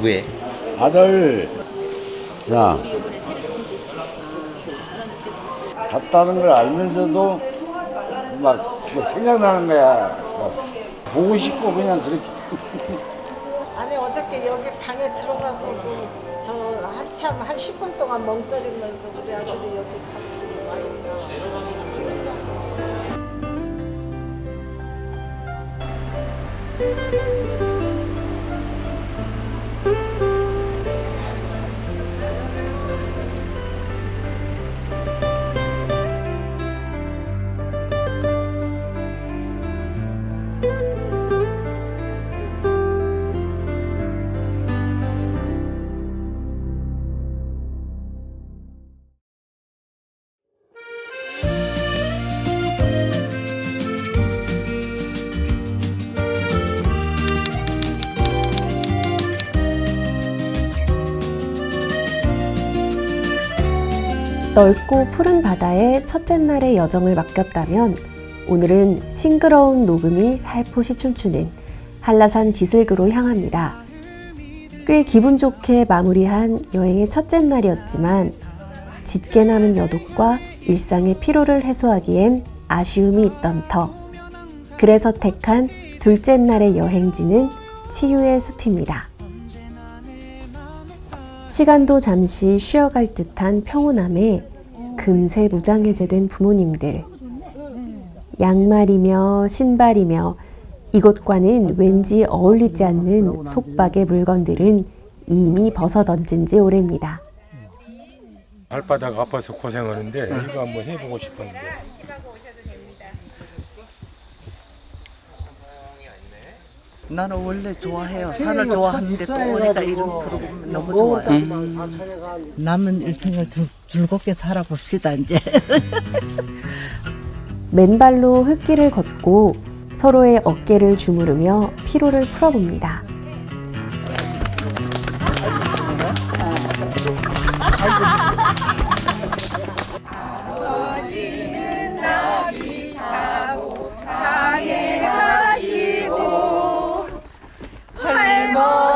누구의? 아들, 야, 갔다는 걸 알면서도 막 생각나는 거야. 막 보고 싶고 그냥 그렇게. 아니 어저께 여기 방에 들어가서도 저 한참 한 10분 동안 멍 때리면서 우리 아들이 여기 같이 와 있나 싶은 생각이 넓고 푸른 바다에 첫째 날의 여정을 맡겼다면 오늘은 싱그러운 녹음이 살포시 춤추는 한라산 기슭으로 향합니다. 꽤 기분 좋게 마무리한 여행의 첫째 날이었지만 짙게 남은 여독과 일상의 피로를 해소하기엔 아쉬움이 있던 터. 그래서 택한 둘째 날의 여행지는 치유의 숲입니다. 시간도 잠시 쉬어갈 듯한 평온함에 금세 무장해제된 부모님들. 양말이며 신발이며 이곳과는 왠지 어울리지 않는 속박의 물건들은 이미 벗어 던진 지 오래입니다. 발바닥 아파서 고생하는데 이거 한번 해보고 싶었는데 나는 원래 좋아해요. 산을 좋아하는데 또 오니까 이런 프로그램 너무 좋아요. 남은 일생을 즐, 즐겁게 살아봅시다 이제. 맨발로 흙길을 걷고 서로의 어깨를 주무르며 피로를 풀어봅니다.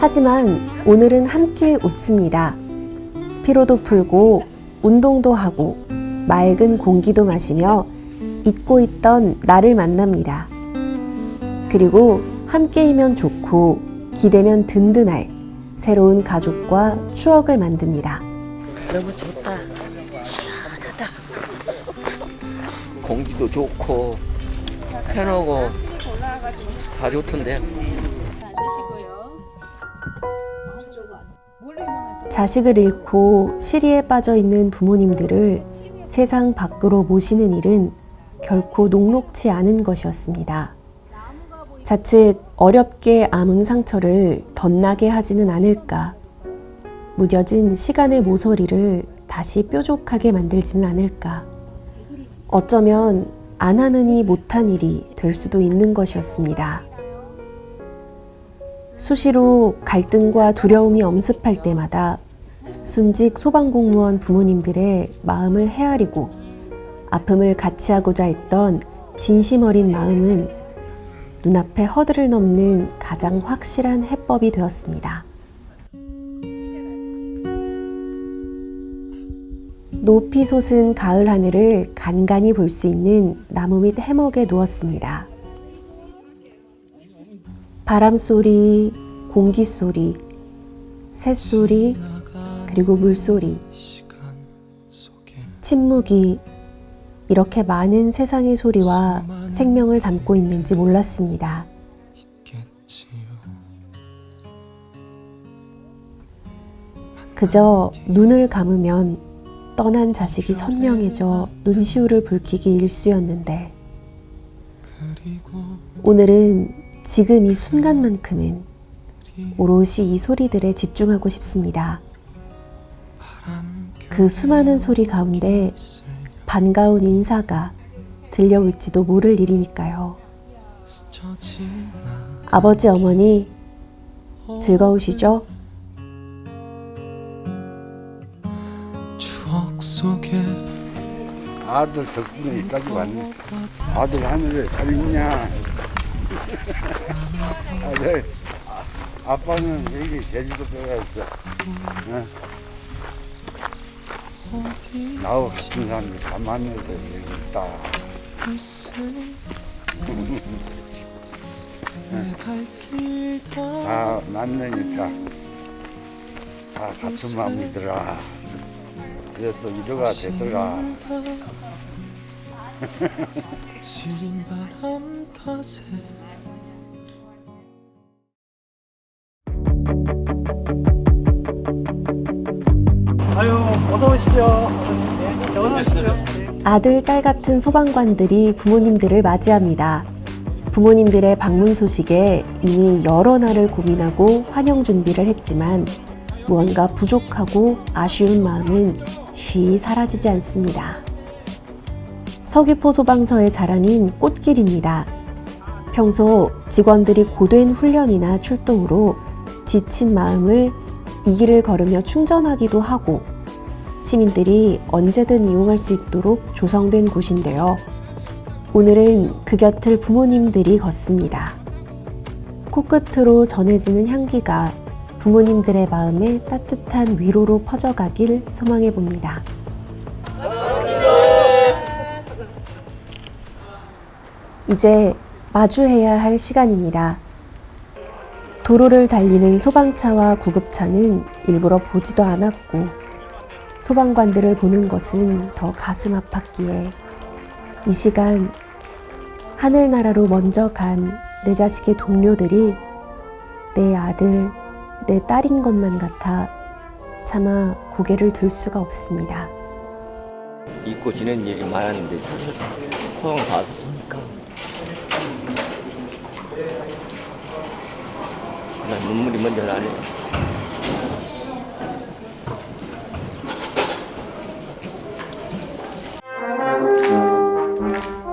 하지만 오늘은 함께 웃습니다. 피로도 풀고 운동도 하고 맑은 공기도 마시며 잊고 있던 나를 만납니다. 그리고 함께이면 좋고 기대면 든든할 새로운 가족과 추억을 만듭니다. 너무 좋다. 공기도 좋고 편하고 다 좋던데. 자식을 잃고 시리에 빠져 있는 부모님들을 세상 밖으로 모시는 일은 결코 녹록치 않은 것이었습니다. 자칫 어렵게 아문 상처를 덧나게 하지는 않을까. 무뎌진 시간의 모서리를 다시 뾰족하게 만들지는 않을까. 어쩌면 안 하느니 못한 일이 될 수도 있는 것이었습니다. 수시로 갈등과 두려움이 엄습할 때마다 순직 소방공무원 부모님들의 마음을 헤아리고 아픔을 같이 하고자 했던 진심 어린 마음은 눈앞에 허들을 넘는 가장 확실한 해법이 되었습니다. 높이 솟은 가을 하늘을 간간히 볼 수 있는 나무 밑 해먹에 누웠습니다. 바람 소리, 공기 소리, 새소리, 그리고 물소리, 침묵이 이렇게 많은 세상의 소리와 생명을 담고 있는지 몰랐습니다. 그저 눈을 감으면 떠난 자식이 선명해져 눈시울을 붉히기 일쑤였는데 오늘은 지금 이 순간만큼은 오롯이 이 소리들에 집중하고 싶습니다. 그 수많은 소리 가운데 반가운 인사가 들려올지도 모를 일이니까요. 아버지, 어머니, 즐거우시죠? 추억 속에 아들 덕분에 여기까지 왔네. 아들 하늘에 잘 있냐? 아들, 아, 아빠는 여기 제주도 빼가있어. 응? 나하고 같은 사람들 다 만나서 여기 있다. 내 발길 다다 만나니까 다 같은 마음이더라. 그래도 위로가 되더라. 시린 바람 탓에 아들, 딸 같은 소방관들이 부모님들을 맞이합니다. 부모님들의 방문 소식에 이미 여러 날을 고민하고 환영 준비를 했지만 무언가 부족하고 아쉬운 마음은 쉬 사라지지 않습니다. 서귀포 소방서의 자랑인 꽃길입니다. 평소 직원들이 고된 훈련이나 출동으로 지친 마음을 이 길을 걸으며 충전하기도 하고 시민들이 언제든 이용할 수 있도록 조성된 곳인데요. 오늘은 그 곁을 부모님들이 걷습니다. 코끝으로 전해지는 향기가 부모님들의 마음에 따뜻한 위로로 퍼져가길 소망해 봅니다. 이제 마주해야 할 시간입니다. 도로를 달리는 소방차와 구급차는 일부러 보지도 않았고 소방관들을 보는 것은 더 가슴 아팠기에 이 시간 하늘나라로 먼저 간 내 자식의 동료들이 내 아들, 내 딸인 것만 같아 차마 고개를 들 수가 없습니다. 잊고 지낸 일이 많았는데 소방 가서 보니까 난 눈물이 먼저 나네요.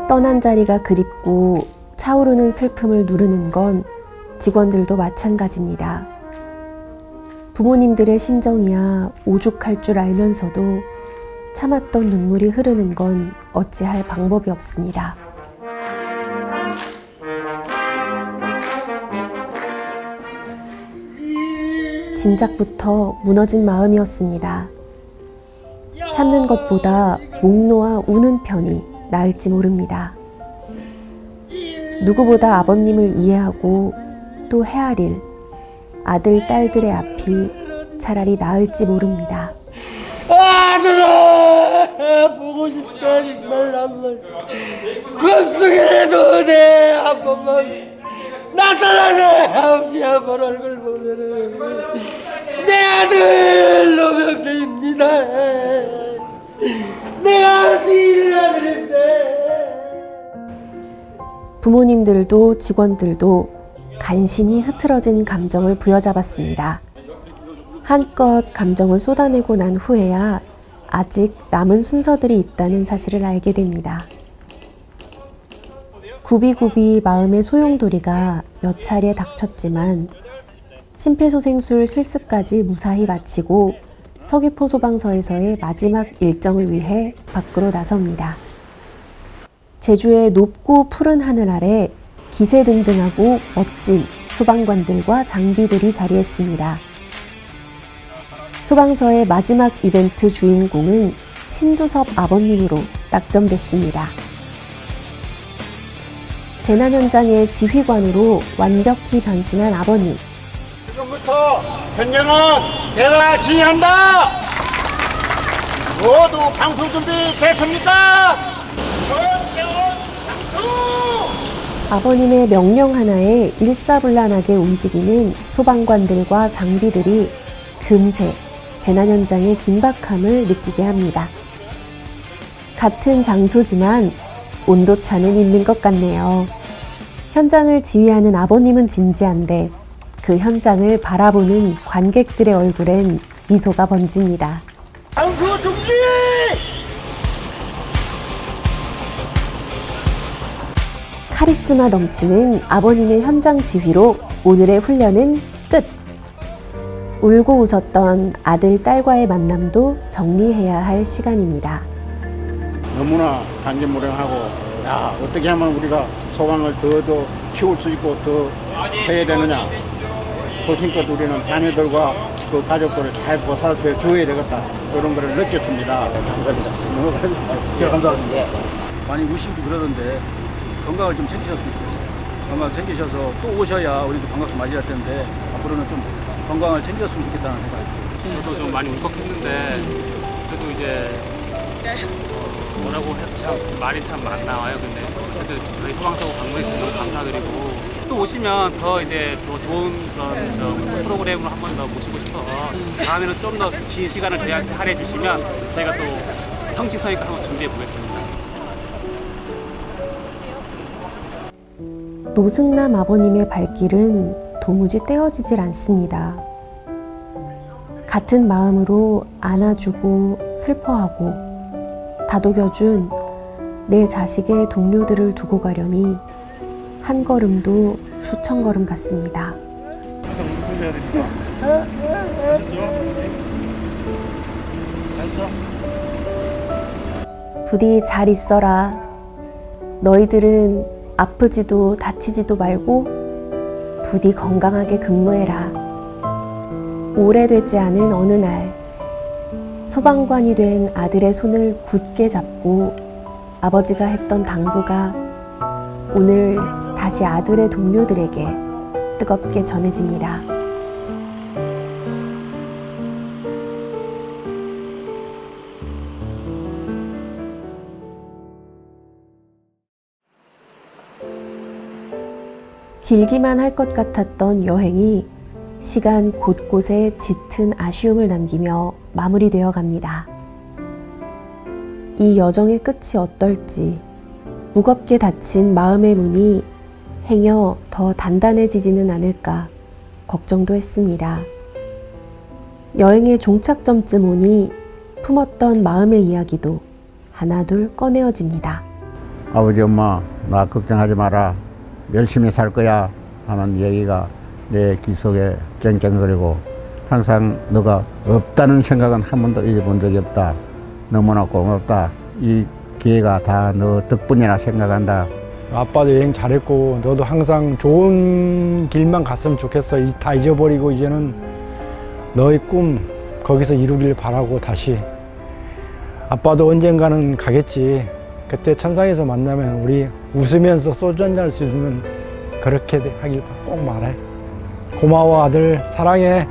떠난 자리가 그립고 차오르는 슬픔을 누르는 건 직원들도 마찬가지입니다. 부모님들의 심정이야 오죽할 줄 알면서도 참았던 눈물이 흐르는 건 어찌할 방법이 없습니다. 진작부터 무너진 마음이었습니다. 참는 것보다 목 놓아 우는 편이 나을지 모릅니다. 누구보다 아버님을 이해하고 또 헤아릴 아들, 딸들의 앞이 차라리 나을지 모릅니다. 아들아 보고 싶다 정말 한 번 꿈속에라도 내한 번만 나타나서 아버지 한번 얼굴 보면은 내 아들 노명래입니다 내가 네 아들인데 부모님들도 직원들도 간신히 흐트러진 감정을 부여잡았습니다. 한껏 감정을 쏟아내고 난 후에야 아직 남은 순서들이 있다는 사실을 알게 됩니다. 굽이굽이 마음의 소용돌이가 몇 차례 닥쳤지만 심폐소생술 실습까지 무사히 마치고 서귀포 소방서에서의 마지막 일정을 위해 밖으로 나섭니다. 제주의 높고 푸른 하늘 아래 기세등등하고 멋진 소방관들과 장비들이 자리했습니다. 소방서의 마지막 이벤트 주인공은 신두섭 아버님으로 낙점됐습니다. 재난 현장의 지휘관으로 완벽히 변신한 아버님. 지금부터 현장은 내가 지휘한다! 모두 방송 준비 됐습니까? 아버님의 명령 하나에 일사불란하게 움직이는 소방관들과 장비들이 금세 재난 현장의 긴박함을 느끼게 합니다. 같은 장소지만 온도차는 있는 것 같네요. 현장을 지휘하는 아버님은 진지한데 그 현장을 바라보는 관객들의 얼굴엔 미소가 번집니다. 카리스마 넘치는 아버님의 현장 지휘로 오늘의 훈련은 끝! 울고 웃었던 아들, 딸과의 만남도 정리해야 할 시간입니다. 너무나 단계무량하고 야 어떻게 하면 우리가 소방을 더 더 키울 수 있고 더 해야 되느냐 소신껏 우리는 자녀들과 그 가족들을 잘 보살펴 주어야 되겠다 그런 거를 느꼈습니다 감사합니다 너무 감사합니다 제가 감사합니다 많이 우시고 그러던데 건강을 좀 챙기셨으면 좋겠어요. 건강 챙기셔서 또 오셔야 우리도 반갑게 맞이할 텐데 앞으로는 좀 건강을 챙겼으면 좋겠다는 생각이 들어요. 저도 좀 많이 울컥했는데 그래도 이제 어, 뭐라고 해도 참 말이 참안 나와요. 근데 어쨌든 저희 소방서고 방문해 주셔서 너무 감사드리고 또 오시면 더 이제 더 좋은 그런 저 프로그램으로 한 번 더 모시고 싶어서 다음에는 좀 더 긴 시간을 저희한테 할애해 주시면 저희가 또 성시성의껏 한번 준비해 보겠습니다. 노승남 아버님의 발길은 도무지 떼어지질 않습니다. 같은 마음으로 안아주고 슬퍼하고 다독여준 내 자식의 동료들을 두고 가려니 한 걸음도 수천 걸음 같습니다. 항상 웃으셔야 됩니다? 아셨죠? 부디 잘 있어라. 너희들은 아프지도 다치지도 말고 부디 건강하게 근무해라. 오래되지 않은 어느 날 소방관이 된 아들의 손을 굳게 잡고 아버지가 했던 당부가 오늘 다시 아들의 동료들에게 뜨겁게 전해집니다. 길기만 할 것 같았던 여행이 시간 곳곳에 짙은 아쉬움을 남기며 마무리되어 갑니다. 이 여정의 끝이 어떨지 무겁게 닫힌 마음의 문이 행여 더 단단해지지는 않을까 걱정도 했습니다. 여행의 종착점쯤 오니 품었던 마음의 이야기도 하나둘 꺼내어집니다. 아버지 엄마 나 걱정하지 마라 열심히 살 거야 하는 얘기가 내 귀 속에 쨍쨍거리고 항상 너가 없다는 생각은 한 번도 잊어본 적이 없다 너무나 고맙다 이 기회가 다 너 덕분이라 생각한다 아빠도 여행 잘했고 너도 항상 좋은 길만 갔으면 좋겠어. 이- 다 잊어버리고 이제는 너의 꿈 거기서 이루길 바라고 다시 아빠도 언젠가는 가겠지. 그때 천상에서 만나면 우리 웃으면서 소주 한잔 할 수 있는 그렇게 하길 꼭 말해. 고마워 아들 사랑해.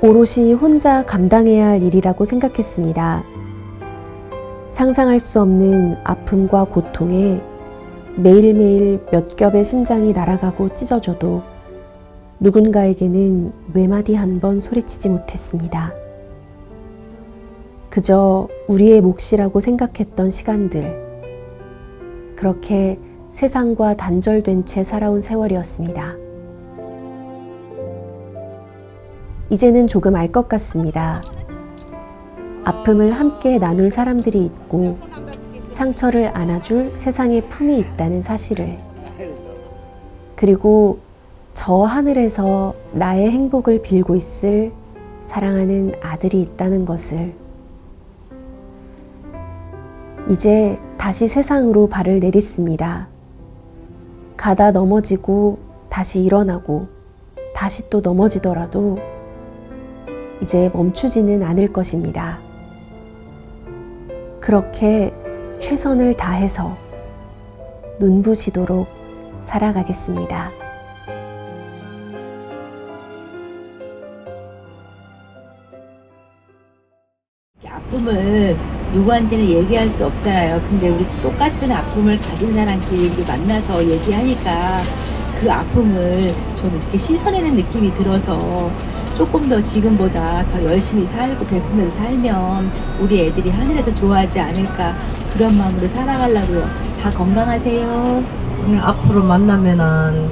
오롯이 혼자 감당해야 할 일이라고 생각했습니다. 상상할 수 없는 아픔과 고통에 매일매일 몇 겹의 심장이 날아가고 찢어져도 누군가에게는 외마디 한 번 소리치지 못했습니다. 그저 우리의 몫이라고 생각했던 시간들. 그렇게 세상과 단절된 채 살아온 세월이었습니다. 이제는 조금 알 것 같습니다. 아픔을 함께 나눌 사람들이 있고 상처를 안아줄 세상에 품이 있다는 사실을 그리고 저 하늘에서 나의 행복을 빌고 있을 사랑하는 아들이 있다는 것을 이제 다시 세상으로 발을 내딛습니다. 가다 넘어지고 다시 일어나고 다시 또 넘어지더라도 이제 멈추지는 않을 것입니다. 그렇게 최선을 다해서 눈부시도록 살아가겠습니다. 아픔을 누구한테는 얘기할 수 없잖아요. 근데 우리 똑같은 아픔을 가진 사람끼리 이렇게 만나서 얘기하니까 그 아픔을 좀 이렇게 씻어내는 느낌이 들어서 조금 더 지금보다 더 열심히 살고 베푸면서 살면 우리 애들이 하늘에서 좋아하지 않을까 그런 마음으로 살아가려고요. 다 건강하세요. 오늘 앞으로 만나면은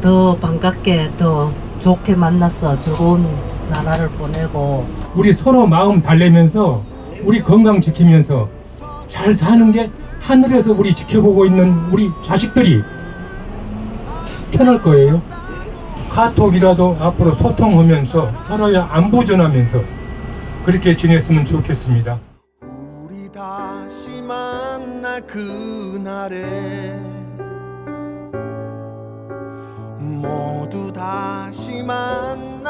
더 반갑게 더 좋게 만나서 즐거운 나날을 보내고 우리 서로 마음 달래면서 우리 건강 지키면서 잘 사는 게 하늘에서 우리 지켜보고 있는 우리 자식들이 편할 거예요. 카톡이라도 앞으로 소통하면서 서로의 안부 전하면서 그렇게 지냈으면 좋겠습니다. 우리 다시 만날 그날에 모두 다시 만